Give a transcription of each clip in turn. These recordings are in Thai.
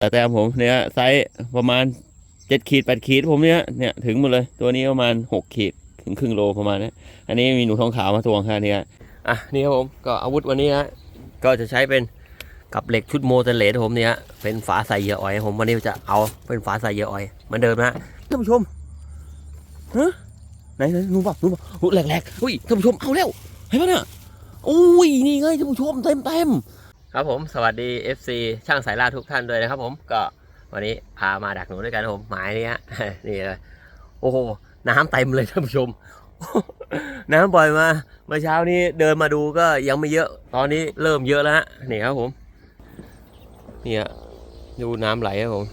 แต่แต้มผมเนี่ยไซส์ประมาณเจ็ดขีดแปดขีดผมเนี่ยเนี่ยถึงหมดเลยตัวนี้ประมาณหกขีดถึงครึ่งโลประมาณนี้อันนี้มีหนูทองขาวมาตวงค่ะเนี่ยอะนี่ครับผมก็อาวุธวันนี้นะก็จะใช้เป็นกับเหล็กชุดโมเตเลสผมเนี่ยเป็นฝาใส่เหยื่ออ้อยผมวันนี้จะเอาเป็นฝาใส่เหยื่ออ้อยเหมือนเดิมนะท่านผู้ชมฮะไหนไหนหนูบอกหนูบอกอุ๊ยแหลกอุ้ยท่านผู้ชมเอาแล้วเห็นปะเนี่ยอุ้ยนี่ไงท่านผู้ชมเต็มเต็ม ครับผมสวัสดี FC ช่างสายล่าทุกท่านด้วยนะครับผมก็วันนี้พามาดักหนูด้วยกันผมหมายนี้ฮะนี่เลยโอ้โหน้ำเต็มเลยท่านผู้ชม น้ำปล่อยมาเมื่อเช้านี้เดินมาดูก็ยังไม่เยอะ ตอนนี้เริ่มเยอะแล้วฮะนี่ครับผมเนี่ยดูน้ำไหลครับผม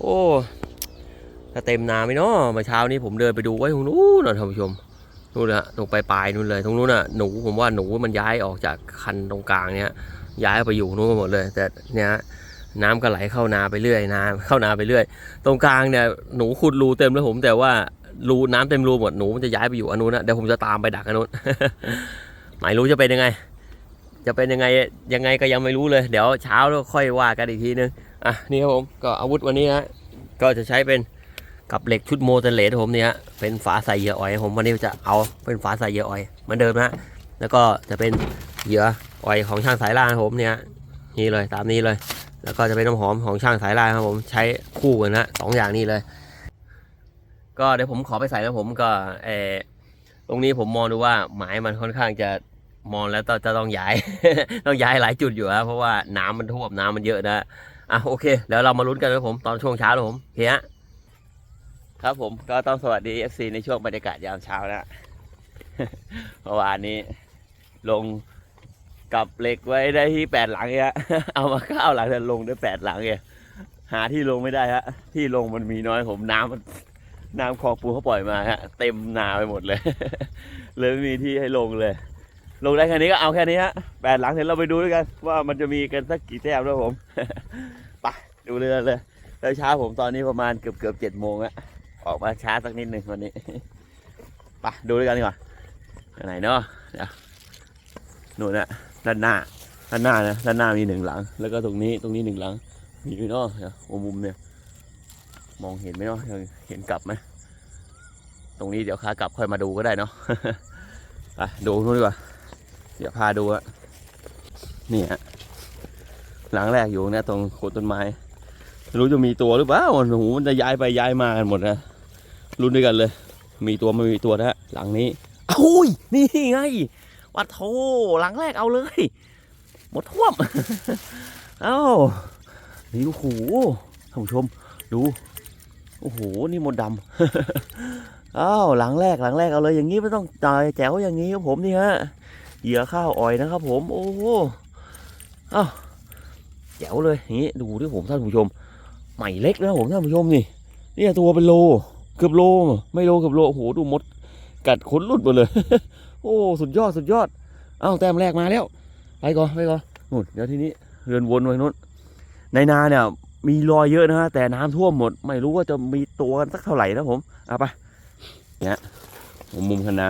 โอ้ถ้าเต็มนาไหมเนาะเมื่อเช้านี้ผมเดินไปดูไว้ตรงนู้นนะท่านผู้ชมนู่นนะตรงปลายๆนู่นเลยตรงนู้นน่ะหนูผมว่าหนูมันย้ายออกจากคันตรงกลางเนี่ย ย้ายไปอยู่นู้นหมดเลย แต่เนี่ยน้ำก็ไหลเข้านาไปเรื่อยนาเข้านาไปเรื่อย ตรงกลางเนี่ยหนูขุดรูเต็มแล้วผม แต่ว่ารูน้ำเต็มรูหมดหนูมันจะย้ายไปอยู่อันนู้นนะเดี๋ยวผมจะตามไปดักอันนู้นไม่รู้จะเป็นยังไง จะเป็นยังไงยังไงก็ยังไม่รู้เลย เดี๋ยวเช้าแล้วค่อยว่ากันอีกทีนึงอะนี่ครับผมก็อาวุธวันนี้นะก็จะใช้เป็นกับเหล็กชุดโมเตเลสผมเนี่ยเป็นฝาใส่เหยื่ออ้อยผมวันนี้จะเอาเป็นฝาใส่เหยื่ออ้อยเหมือนเดิมนะแล้วก็จะเป็น เหยื่อออยของช่างสายล่าผมเนี่ยนี่เลยตามนี้เลย แล้วก็จะเป็นน้ำหอมของช่างสายล่าครับผมใช้คู่กันนะสองอย่างนี้เลย ก็เดี๋ยวผมขอไปใส่แล้วผมก็เออตรงนี้ผมมองดูว่าหมายมันค่อนข้างจะมองแล้วจะต้องย้าย ต้องย้ายหลายจุดอยู่นะเพราะว่าน้ำมันท่วมน้ำมันเยอะนะอะโอเคเดี๋ยวเรามาลุ้นกันครับผมตอนช่วงเช้าครับผมเฮียครับผมก็ต้องสวัสดี FC ในช่วงบรรยากาศยามเช้านะเมื่อวานนี้ลง กับเหล็กไว้ได้ที่แปดหลังเนี่ยเอามาเก้าหลังแต่ลงได้แปดหลังเนี่ยหาที่ลงไม่ได้ฮะที่ลงมันมีน้อยผมน้ำมันน้ำคลองปูเขาปล่อยมาฮะเต็มนาไปหมดเลย เลยไม่มีที่ให้ลงเลย ลงได้แค่นี้ก็เอาแค่นี้ฮะแปดหลังเห็นเราไปดูด้วยกัน ว่ามันจะมีกันสักกี่แต้มด้วยผมไปดูเรือเลยแล้วเช้าผมตอนนี้ประมาณเกือบเกือบเจ็ดโมงอะออกมาช้าสักนิดหนึ่งวันนี้ไปดูด้วยกันดีกว่าไหนเนาะเดี๋ยวนู่นน่ะ ด้านหน้า ด้านหน้านะด้านหน้ามีหนึ่งหลัง แล้วก็ตรงนี้ตรงนี้หนึ่งหลัง มีไหมเนาะเดี๋ยวหัวมุมเนี่ย มองเห็นไหมเนาะเห็นกลับไหมตรงนี้เดี๋ยวขากลับค่อยมาดูก็ได้เนาะไปดูนู่นดีกว่า เดี๋ยวพาดูอะนี่ฮะหลังแรกอยู่เนี่ยตรงโคนต้นไม้รู้จะมีตัวหรือเปล่าโอ้โหมันจะย้ายไปย้ายมากันหมดนะรุ่นด้วยกันเลย มีตัวไม่มีตัวนะฮะหลังนี้อ้ยนี่ไง วัดโทหลังแรกเอาเลย หมดท่วม เอ้า นี่โอ้โหท่านผู้ชม ดู โอ้โห นี่หมดดำเอ้าหลังแรกหลังแรกเอาเลยอย่างนี้ไม่ต้องจ่ายแจ๋วอย่างนี้ครับผมนี่ฮะ เหยื่อข้าวอ่อยนะครับผม โอ้โหเอ้าแจ๋วเลยอย่างนี้ดูที่ผมท่านผู้ชม ใหม่เล็กนะผมท่านผู้ชมนี่เนี่ยตัวเป็นโล เกือบโล ไม่โลเกือบโลโอ้โหดูมดกัดขนหลุดหมดเลย โอ้ สุดยอดสุดยอด เอ้าแต้มแรกมาแล้ว ไปก่อนไปก่อนนู่นเดี๋ยวทีนี้เรือนวนไว้นู่นในนาเนี่ย มีรอยเยอะนะฮะแต่น้ำท่วมหมด ไม่รู้ว่าจะมีตัวกันสักเท่าไหร่นะผมเอาไปเนี่ยผมมุมคันนา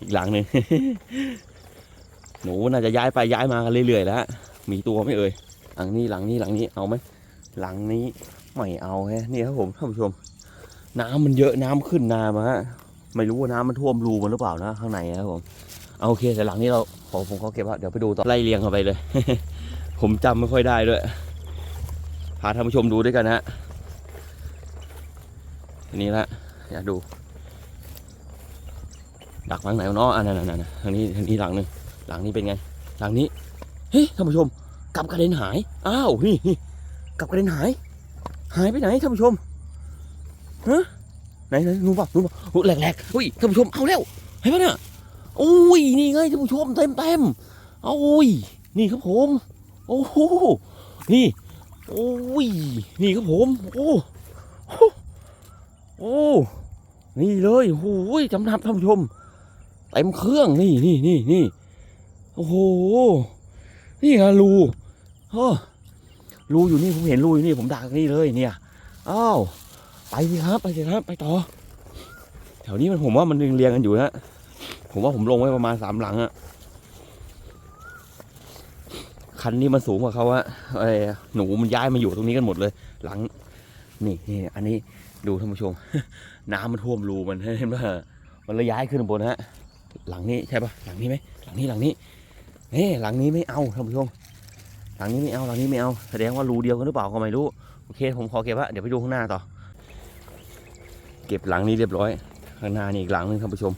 อีกหลังหนึ่งหนูน่าจะย้ายไปย้ายมากันเรื่อยๆแล้วมีตัวไม่เอ่ยหลังนี้หลังนี้หลังนี้เอาไหมหลังนี้ไม่เอาแฮะนี่ครับผมท่านผู้ชม น้ำมันเยอะน้ำขึ้นนามาฮะ ไม่รู้ว่าน้ำมันท่วมรูมันหรือเปล่านะข้างในนะครับผมเอาโอเคแต่หลังนี้เราขอผมเขอเก็บว่าเดี๋ยวไปดูต่อไล่เรียงเข้าไปเลย ผมจำไม่ค่อยได้ด้วยพาท่านผู้ชมดูด้วยกันนะฮะอันนี้ละอยากดู ดักหลังไหนเนาะอันนั้นอันั่นทางนี้ทางนี้หลังหนึ่งหลังนี้เป็นไง หลังนี้เฮ้ยท่านผู้ชมกลับกระเด็นหายอ้าวนี่นี่กลับกระเด็นหาย หายไปไหนท่านผู้ชมฮะ ไหนไหนนู่นป่ะนู่นป่ะโอ้แหลกๆอุ้ยท่านผู้ชมเอาแล้วเห็นปะเนี่ยโอ้ยนี่ไงท่านผู้ชมเต็มเต็มเอาโอ้ยนี่ครับผมโอ้โหนี่โอ้ยนี่ครับผมโอ้โหโอ้นี่เลยโอ้ยจำนำท่านผู้ชมเต็มเครื่องนี่นี่นี่นี่โอ้โหนี่ฮะรูเฮ้อรูอยู่นี่ผมเห็นรูอยู่นี่ผมดักนี่เลยเนี่ยอ้าว ไปสิครับไปสิครับไปต่อ แถวนี้มันผมว่ามันเรียงกันอยู่นะผมว่าผมลงไว้ประมาณสามหลังอะคันนี้มันสูงกว่าเขาอะไอ้หนูมันย้ายมาอยู่ตรงนี้กันหมดเลย หลัง นี่นี่อันนี้ดูท่านผู้ชม น้ำมันท่วมรูมันเห็นป่ะมันเลยย้ายขึ้นบนฮะ หลังนี้ใช่ปะหลังนี้ไหมหลังนี้หลังนี้เฮ้หลังนี้ไม่เอาท่านผู้ชม หลังนี้ไม่เอาหลังนี้ไม่เอาแสดงว่ารูเดียวกันหรือเปล่าก็ไม่รู้โอเค ผมขอเก็บละเดี๋ยวไปดูข้างหน้าต่อ เก็บหลังนี้เรียบร้อย ข้างหน้านี่อีกหลังนึงท่านผู้ชม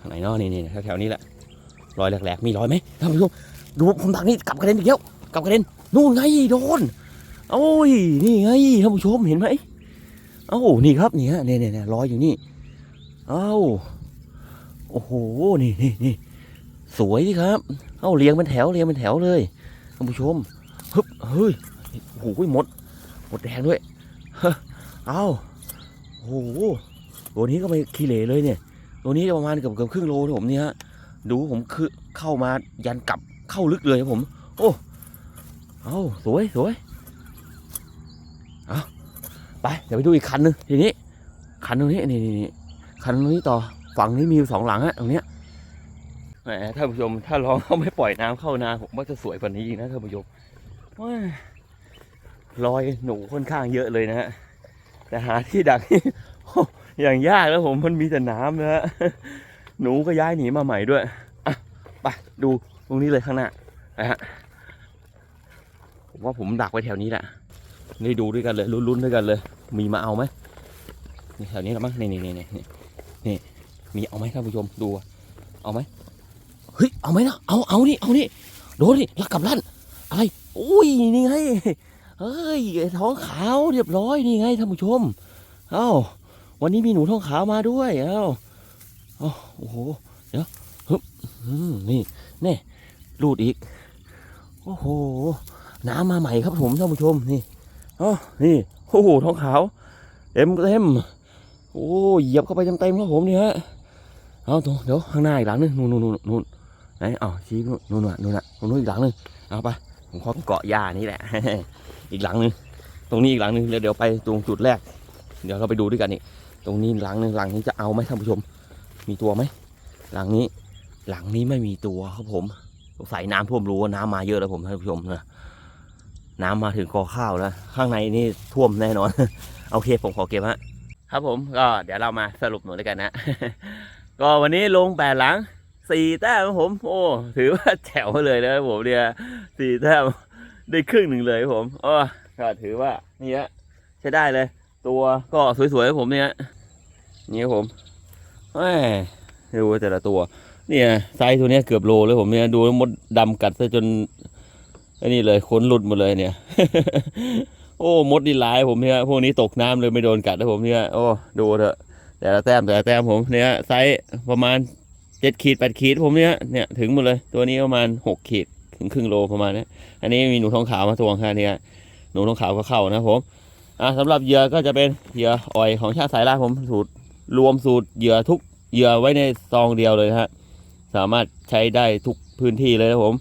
ทางไหนเนาะนี่นี่แถวๆนี้แหละรอยแหลกๆมีรอยไหมท่านผู้ชมดูผมทางนี้กลับกระเด็นอีกแล้วกลับกระเด็นนู่นไงโดนโอ้ยนี่ไงท่านผู้ชมเห็นไหมเอ้านี่ครับนี่ฮะเนี่ยเนี่ยเนี่รอยอยู่นี่เอ้าโอ้โหนี่นี่นี่สวยดิครับ เอ้าเรียงเป็นแถวเรียงเป็นแถวเลยท่านผู้ชมฮึบเฮ้ยโอ้โหหมดหมดแดงด้วยเอ้า โอ้โหตัวนี้ก็ไม่ขี้เหร่เลยเนี่ย ตัวนี้ประมาณเกือบเกือบครึ่งโลนะผมเนี่ยฮะ ดูผมคือเข้ามายันกลับเข้าลึกเลยครับผม โอ้ เอาสวยสวยเอาไปเดี๋ยวไปดูอีกคันหนึงทีนี้ คันตรงนี้นี่นี่คันตรงนี้ต่อฝั่งนี้มีอยู่สองหลังฮะตรงเนี้ยแหมท่านผู้ชมถ้าลองเขาไม่ปล่อยน้ำเข้านาผมว่าจะสวยกว่านี้อีกนะท่านผู้ชมว้ารอยหนูค่อนข้างเยอะเลยนะฮะ แต่หาที่ดักอย่างยากแล้วผมมันมีแต่น้ำนะฮะหนูก็ย้ายหนีมาใหม่ด้วยอะไปดูตรงนี้เลยข้างหน้านะฮะผมว่าผมดักไว้แถวนี้แหละนี่ดูด้วยกันเลยลุ้นๆด้วยกันเลย มีมาเอาไหมนี่แถวนี้ละมั้งนี่นี่นี่นี่นี่มีเอาไหมท่านผู้ชมดูเอาไหมเฮ้ยเอาไหมนะเอาเอานี่เอานี่โดนนี่ลักกับลั่นอะไรอุ้ยนี่ไง เฮ้ยท้องขาวเรียบร้อยนี่ไงท่านผู้ชม เอ้าวันนี้มีหนูท้องขาวมาด้วยเอ้าเอ้าโอ้โห เดี๋ยวฮึบนี่แน่รูดอีก โอ้โห น้ำมาใหม่ครับผมท่านผู้ชม นี่อ๋อนี่ โอ้โห ท้องขาว เต็มเต็ม โอ้เหยียบเข้าไปเต็มเต็มครับผมนี่ฮะ เอาตรงเดี๋ยวข้างหน้าอีกหลังนึงนู่นนู่นนู่นไหนอ๋อชี้นู่นนู่นน่ะนู่นน่ะนู่นอีกหลังนึง เอาไป ผมขอเกาะหญ้านี่แหละ อีกหลังนึงตรงนี้อีกหลังนึงเดี๋ยวเดี๋ยวไปตรงจุดแรก เดี๋ยวเราไปดูด้วยกันนี่ตรงนี้หลังนึงหลังนี้จะเอาไหมท่านผู้ชม มีตัวไหมหลังนี้ หลังนี้ไม่มีตัวครับผมสงสัยน้ำท่วมรู้ว่าน้ำมาเยอะแล้วผมท่านผู้ชมนะน้ำมาถึงกอข้าวแล้ว ข้างในนี่ท่วมแน่นอนโอเคผมขอเก็บฮะครับผมก็เดี๋ยวเรามาสรุปหน่อยด้วยกันนะ ก็วันนี้ลงแปดหลังสี่แต้มครับผม โอ้ถือว่าแจ๋วเลยนะผมเนี่ยสี่แต้ม ได้ครึ่งหนึ่งเลยผมอ๋อก็ถือว่านี่ฮะใช้ได้เลย ตัวก็สวยๆครับผมเนี่ยนี่ผมแหมดูแต่ละตัว เนี่ยไซส์ตัวเนี้ยเกือบโลเลยผมเนี่ยดูมดดำกัดซะจนไอ้นี่เลยขนหลุดหมดเลยเนี่ย โอ้มดดีลายผมเนี่ยพวกนี้ตกน้ำเลยไม่โดนกัดนะผมเนี่ยโอ้ดูเถอะแต่ละแต้มแต่ละแต้มผมเนี่ยไซส์ประมาณเจ็ดขีดแปดขีดผมเนี่ยเนี่ยถึงหมดเลย ตัวนี้ประมาณหกขีด ถึงครึ่งโลประมาณนี้อันนี้มีหนูทองขาวมาตวงค่ะเนี่ยหนูทองขาวก็เข้านะผมอะสำหรับเหยื่อก็จะเป็นเหยื่ออ่อยของชาติสายล่าผมสูตรรวมสูตรเหยื่อทุกเหยื่อไว้ในซองเดียวเลยนะฮะสามารถใช้ได้ทุกพื้นที่เลยนะผม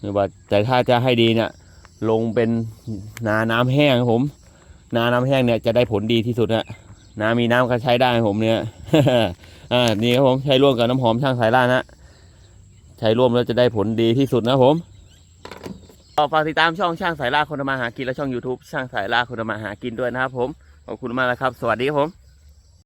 ไม่ว่าแต่ถ้าจะให้ดีเนี่ยลงเป็นนาน้ำแห้งครับผม นาน้ำแห้งเนี่ยจะได้ผลดีที่สุดนะน้ามีน้ำก็ใช้ได้ผมเนี่ยอ่านี่ครับผมใช้ร่วมกับน้ำหอมช่างสายล่านะ ใช้ร่วมแล้วจะได้ผลดีที่สุดนะผมฝากติดตามช่องช่างสายล่าคนมาหากินและช่อง YouTube ช่างสายล่าคนมาหากินด้วยนะครับผมขอบคุณมากนะครับ สวัสดีครับผม